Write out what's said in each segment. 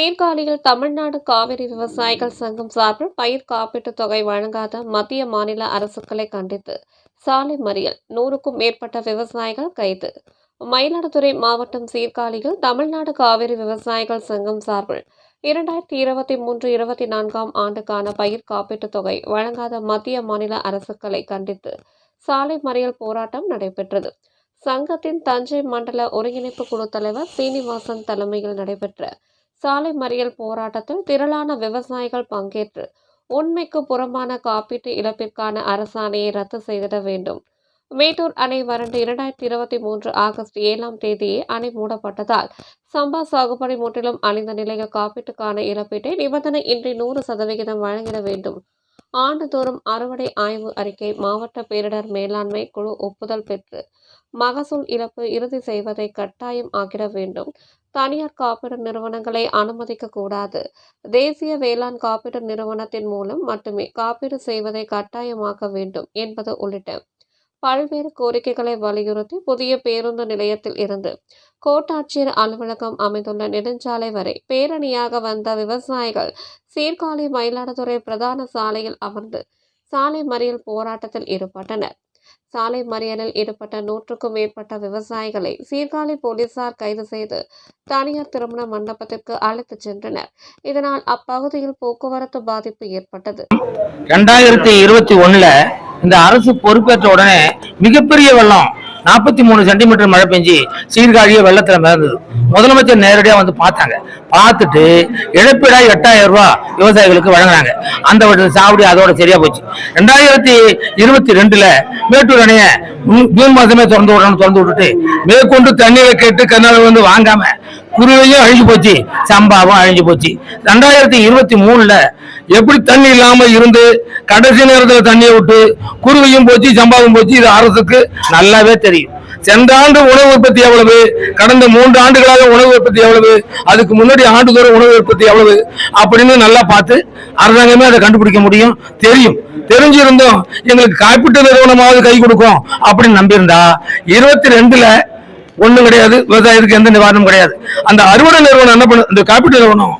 சீர்காழியில் தமிழ்நாடு காவிரி விவசாயிகள் சங்கம் சார்பில் பயிர் காப்பீட்டுத் தொகை வழங்காத மத்திய மாநில அரசுகளை கண்டித்து சாலை மறியல். நூறுக்கும் மேற்பட்ட விவசாயிகள் கைது. மயிலாடுதுறை மாவட்டம் சீர்காழியில் தமிழ்நாடு காவிரி விவசாயிகள் சங்கம் சார்பில் இரண்டாயிரத்தி இருபத்தி மூன்று இருபத்தி நான்காம் ஆண்டுக்கான பயிர் காப்பீட்டுத் தொகை வழங்காத மத்திய மாநில அரசுகளை கண்டித்து சாலை மறியல் போராட்டம் நடைபெற்றது. சங்கத்தின் தஞ்சை மண்டல ஒருங்கிணைப்பு குழு தலைவர் சீனிவாசன் தலைமையில் நடைபெற்ற சாலை மறியல் போராட்டத்தில் திரளான விவசாயிகள் பங்கேற்று உண்மைக்கு புறம்பான காப்பீட்டு இழப்பிற்கான அரசாணையை ரத்து செய்திட வேண்டும். மேட்டூர் அணை வறண்டு இரண்டாயிரத்தி இருபத்தி மூன்று ஆகஸ்ட் ஏழாம் தேதியே அணை மூடப்பட்டதால் சம்பா சாகுபடி முற்றிலும் அழிந்த நிலையில் காப்பீட்டுக்கான இழப்பீட்டை நிபந்தனை இன்றி நூறு சதவிகிதம் வழங்கிட வேண்டும். ஆண்டுதோறும் அறுவடை ஆய்வு அறிக்கை மாவட்ட பேரிடர் மேலாண்மை குழு ஒப்புதல் பெற்று மகசூல் இழப்பு இறுதி செய்வதை கட்டாயம் ஆக்கிட வேண்டும். தனியார் காப்பீடு நிறுவனங்களை அனுமதிக்க கூடாது. தேசிய வேளாண் காப்பீடு நிறுவனத்தின் மூலம் மட்டுமே காப்பீடு செய்வதை கட்டாயமாக்க வேண்டும் என்பது உள்ளிட்ட பல்வேறு கோரிக்கைகளை வலியுறுத்தி புதிய பேருந்து நிலையத்தில் இருந்து கோட்டாட்சியர் அலுவலகம் அமைந்துள்ள நெடுஞ்சாலை வரை பேரணியாக வந்த விவசாயிகள் சீர்காழி மயிலாடுதுறை பிரதான சாலையில் அமர்ந்து சாலை மறியல் போராட்டத்தில் ஈடுபட்டனர். சாலை மறியலில் ஈடுபட்ட நூற்றுக்கும் மேற்பட்ட விவசாயிகளை சீர்காழி போலீசார் கைது செய்து தனியார் திருமண மண்டபத்திற்கு அழைத்துச் சென்றனர். இதனால் அப்பகுதியில் போக்குவரத்து பாதிப்பு ஏற்பட்டது. ரெண்டாயிரத்தி இருபத்தி ஒண்ணுல இந்த அரசு பொறுப்பேற்ற உடனே மிகப்பெரிய வெள்ளம் நாற்பத்தி மூணு சென்டிமீட்டர் மழை பெஞ்சு சீர்காழியே வெள்ளத்தில் மிதந்தது. முதலமைச்சர் நேரடியாக வந்து பார்த்தாங்க. பார்த்துட்டு இழப்பீடாக எட்டாயிரம் ரூபாய் விவசாயிகளுக்கு வழங்கினாங்க. அந்த சாவடி அதோட சரியா போச்சு. ரெண்டாயிரத்தி இருபத்தி ரெண்டுல மேட்டூர் அணைய ஜூன் மாதமே மாசமே திறந்து விடணும் திறந்து விட்டுட்டு மேற்கொண்டு தண்ணீரை கேட்டு கர்நாடகா வந்து வாங்காம குருவையும் அழிஞ்சு போச்சு. சம்பாவும் அழிஞ்சு போச்சு. ரெண்டாயிரத்தி இருபத்தி மூணுல எப்படி தண்ணி இல்லாம இருந்து கடைசி நேரத்துல தண்ணியை விட்டு குருவையும் போச்சு சம்பாவும் போச்சு இது அரசுக்கு நல்லாவே தெரியும். சென்ற ஆண்டு உணவு உற்பத்தி எவ்வளவு? கடந்த மூன்று ஆண்டுகளாக உணவு உற்பத்தி எவ்வளவு? அதுக்கு முன்னாடி ஆண்டுதோறும் உணவு உற்பத்தி எவ்வளவு? அப்படின்னு நல்லா பார்த்து அரசாங்கமே அதை கண்டுபிடிக்க முடியும். தெரியும். தெரிஞ்சிருந்தோம். எங்களுக்கு காப்பீட்டு நிறுவனமாவது கை கொடுக்கும் அப்படின்னு நம்பியிருந்தா இருபத்தி ரெண்டுல ஒண்ணும் கிடையாது விவசாயத்துக்கு எந்த நிவாரணம் கிடையாது. அந்த அறுவடை நிறுவனம் என்ன பண்ணு இந்த காப்பீட்டு நிறுவனம்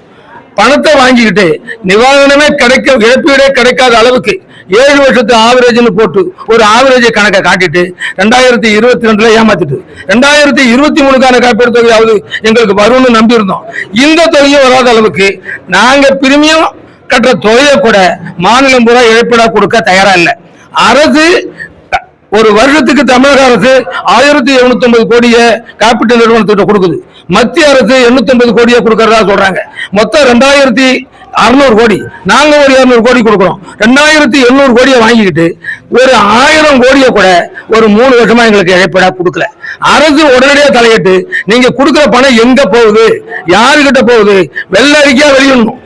பணத்தை வாங்கிக்கிட்டு நிவாரணமே கிடைக்க இழப்பீடே கிடைக்காத அளவுக்கு ஏழு வருஷத்து ஆவரேஜ்னு போட்டு ஒரு ஆவரேஜ் கணக்கை காட்டிட்டு ரெண்டாயிரத்தி இருபத்தி ரெண்டுல ஏமாத்திட்டு ரெண்டாயிரத்தி இருபத்தி மூணுக்கான காப்பீடு தொகையாவது எங்களுக்கு வரும்னு நம்பி இருந்தோம் இந்த தொகையும் வராத அளவுக்கு நாங்க பிரிமியம் கட்டுற தொகையை கூட மாநிலம் பூரா இழப்பீடா கொடுக்க தயாரா இல்லை. அரசு ஒரு வருஷத்துக்கு தமிழக அரசு ஆயிரத்தி எழுநூத்தி ஐம்பது கோடியை காப்பீட்டு நிறுவனத்திட்ட கொடுக்குது. மத்திய அரசு எண்ணூத்தி ஐம்பது கோடியை கொடுக்கறதா சொல்றாங்க. மொத்தம் ரெண்டாயிரத்தி அறுநூறு கோடி. நாங்க ஒரு இருநூறு கோடி கொடுக்குறோம். ரெண்டாயிரத்தி எண்ணூறு கோடியை வாங்கிக்கிட்டு ஒரு ஆயிரம் கோடியை கூட ஒரு மூணு வருஷமா எங்களுக்கு இழப்பீடா கொடுக்கல. அரசு உடனடியாக தலையிட்டு நீங்க கொடுக்குற பணம் எங்க போகுது? யாருகிட்ட போகுது? வெள்ள அறிக்கையா வெளியிடணும்.